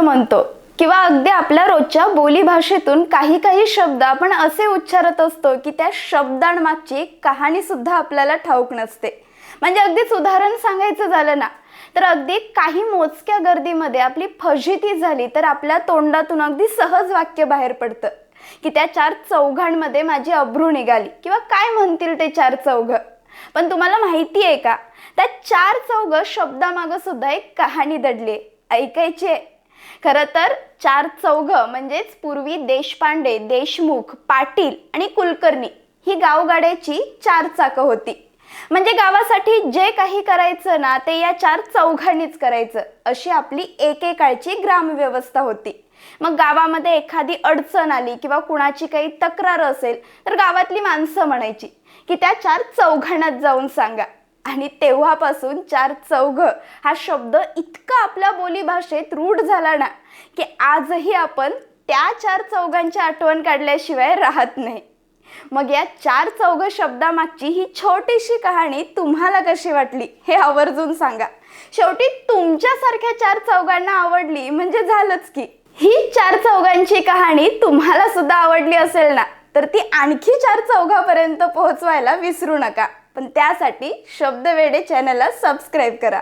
असं म्हणतो. किंवा अगदी आपल्या रोजच्या बोलीभाषेतून काही काही शब्द आपण असे उच्चारत असतो की त्या शब्दांमागची कहाणी सुद्धा आपल्याला ठाऊक नसते. म्हणजे अगदीच उदाहरण सांगायचं झालं ना तर अगदी काही मोजक्या गर्दीमध्ये आपली फजिती झाली तर आपल्या तोंडातून अगदी सहज वाक्य बाहेर पडतं. की त्या चार चौघांमध्ये माझी अब्रू निघाली किंवा काय म्हणतील ते चार चौघ? पण तुम्हाला माहिती आहे का त्या चार चौघ शब्दामागं सुद्धा एक कहाणी दडली ऐकायची आहे. खरं तर चार चौघ म्हणजेच पूर्वी देशपांडे देशमुख पाटील आणि कुलकर्णी ही गावगाड्याची चार चाकं होती. म्हणजे गावासाठी जे काही करायचं ना ते या चार चौघांनीच करायचं अशी आपली एकेकाळची ग्रामव्यवस्था होती. मग गावामध्ये एखादी अडचण आली किंवा कुणाची काही तक्रार असेल तर गावातली माणसं म्हणायची की त्या चार चौघांनाच जाऊन सांगा. आणि तेव्हापासून चार चौघ. हा शब्द इतका आपल्या बोलीभाषेत रूढ झाला ना की आजही आपण त्या चार चौघांची आठवण काढल्याशिवाय राहत नाही. मग या चार चौघ शब्दामागची ही छोटीशी कहाणी तुम्हाला कशी वाटली हे आवर्जून सांगा. शेवटी तुमच्यासारख्या चार चौघांना आवडली म्हणजे झालंच की. ही चार चौघांची कहाणी तुम्हाला सुद्धा आवडली असेल ना तर ती आणखी चार चौघापर्यंत पोहोचवायला विसरू नका. पण त्यासाठी शब्दवेडे चॅनलला सबस्क्राईब करा.